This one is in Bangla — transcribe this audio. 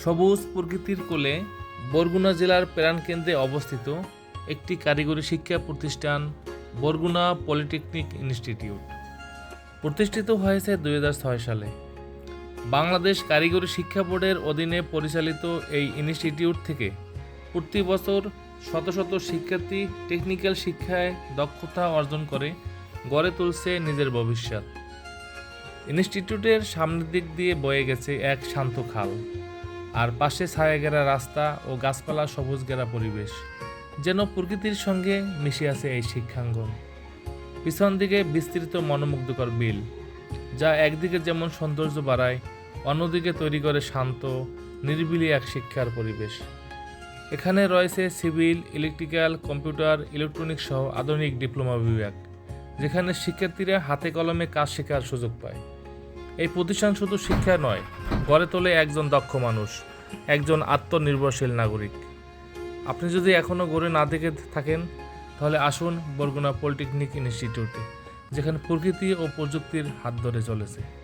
সবুজ প্রকৃতির কোলে বরগুনা জেলার প্রাণকেন্দ্রে অবস্থিত একটি কারিগরি শিক্ষা প্রতিষ্ঠান বরগুনা পলিটেকনিক ইনস্টিটিউট। প্রতিষ্ঠিত হয়েছে দু হাজার ছয় সালে। বাংলাদেশ কারিগরি শিক্ষা বোর্ডের অধীনে পরিচালিত এই ইনস্টিটিউট থেকে প্রতি বছর শত শত শিক্ষার্থী টেকনিক্যাল শিক্ষায় দক্ষতা অর্জন করে, গড়ে তুলছে নিজের ভবিষ্যৎ। ইনস্টিটিউটের সামনের দিক দিয়ে বয়ে গেছে এক শান্ত খাল। আর পাশে ছায়া ঘেরা রাস্তা ও গাছপালা সবুজ ঘেরা পরিবেশ, যেন প্রকৃতির সঙ্গে মিশে আছে এই শিক্ষাঙ্গন। পিছন দিকে বিস্তৃত মনোমুগ্ধকর বিল, যা একদিকে যেমন সৌন্দর্য বাড়ায়, অন্যদিকে তৈরি করে শান্ত, নিরিবিলি এক শিক্ষার পরিবেশ। এখানে রয়েছে সিভিল, ইলেকট্রিক্যাল, কম্পিউটার, ইলেকট্রনিক সহ আধুনিক ডিপ্লোমা বিভাগ, যেখানে শিক্ষার্থীরা হাতে কলমে কাজ শেখার সুযোগ পায়। এই প্রতিষ্ঠান শুধু শিক্ষা নয়, গড়ে তোলে একজন দক্ষ মানুষ, একজন আত্মনির্ভরশীল নাগরিক। আপনি যদি এখনও গড়ে না দেখে থাকেন, তাহলে আসুন বরগুনা পলিটেকনিক ইনস্টিটিউটে, যেখানে প্রকৃতি ও প্রযুক্তির হাত ধরে চলেছে।